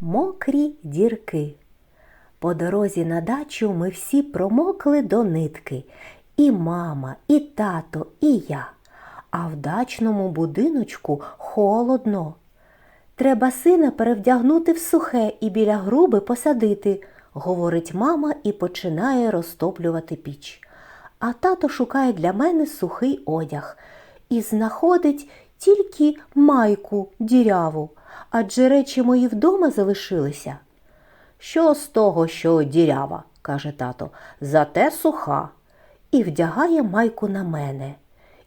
Мокрі дірки. По дорозі на дачу ми всі промокли до нитки. І мама, і тато, і я. А в дачному будиночку холодно. Треба сина перевдягнути в сухе і біля груби посадити, говорить мама і починає розтоплювати піч. А тато шукає для мене сухий одяг і знаходить тільки майку діряву, адже речі мої вдома залишилися. Що з того, що дірява, каже тато, зате суха. І вдягає майку на мене.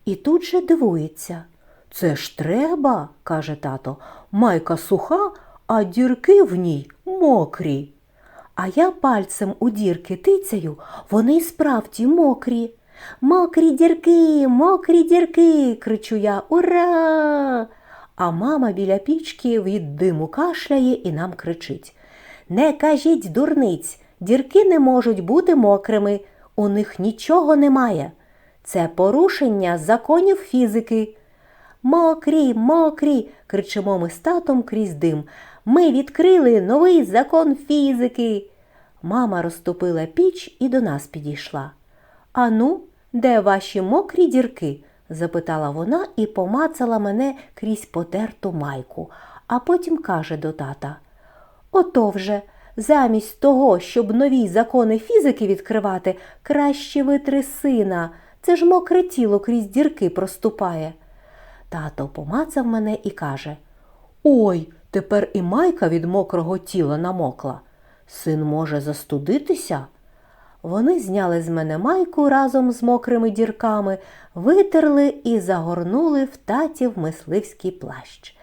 І тут же дивується. Це ж треба, каже тато, майка суха, а дірки в ній мокрі. А я пальцем у дірки тицяю, вони й справді мокрі. Мокрі дірки, мокрі дірки, кричу я, ура! А мама біля пічки від диму кашляє і нам кричить. Не кажіть дурниць, дірки не можуть бути мокрими, у них нічого немає. Це порушення законів фізики. Мокрі, мокрі, кричимо ми з татом крізь дим. Ми відкрили новий закон фізики. Мама розтопила піч і до нас підійшла. Ану, де ваші мокрі дірки? Запитала вона і помацала мене крізь потерту майку, а потім каже до тата. Ото вже, замість того, щоб нові закони фізики відкривати, краще витри сина. Це ж мокре тіло крізь дірки проступає. Тато помацав мене і каже Ой, тепер і майка від мокрого тіла намокла. Син може застудитися. Вони зняли з мене майку разом з мокрими дірками, витерли і загорнули в татів мисливський плащ.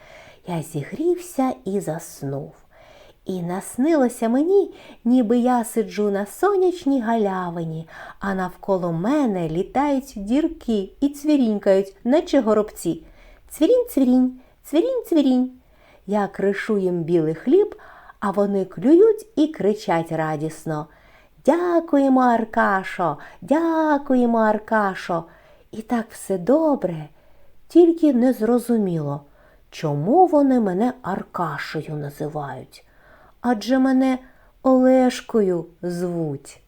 Я зігрівся і заснув. І наснилося мені, ніби я сиджу на сонячній галявині, а навколо мене літають дірки і цвірінькають, наче горобці. Цвірінь, цвірінь, цвірінь, цвірінь. Я кришу їм білий хліб, а вони клюють і кричать радісно. Дякуємо, Аркашо, дякуємо, Аркашо. І так все добре, тільки не зрозуміло, чому вони мене Аркашею називають. Адже мене Олешкою звуть.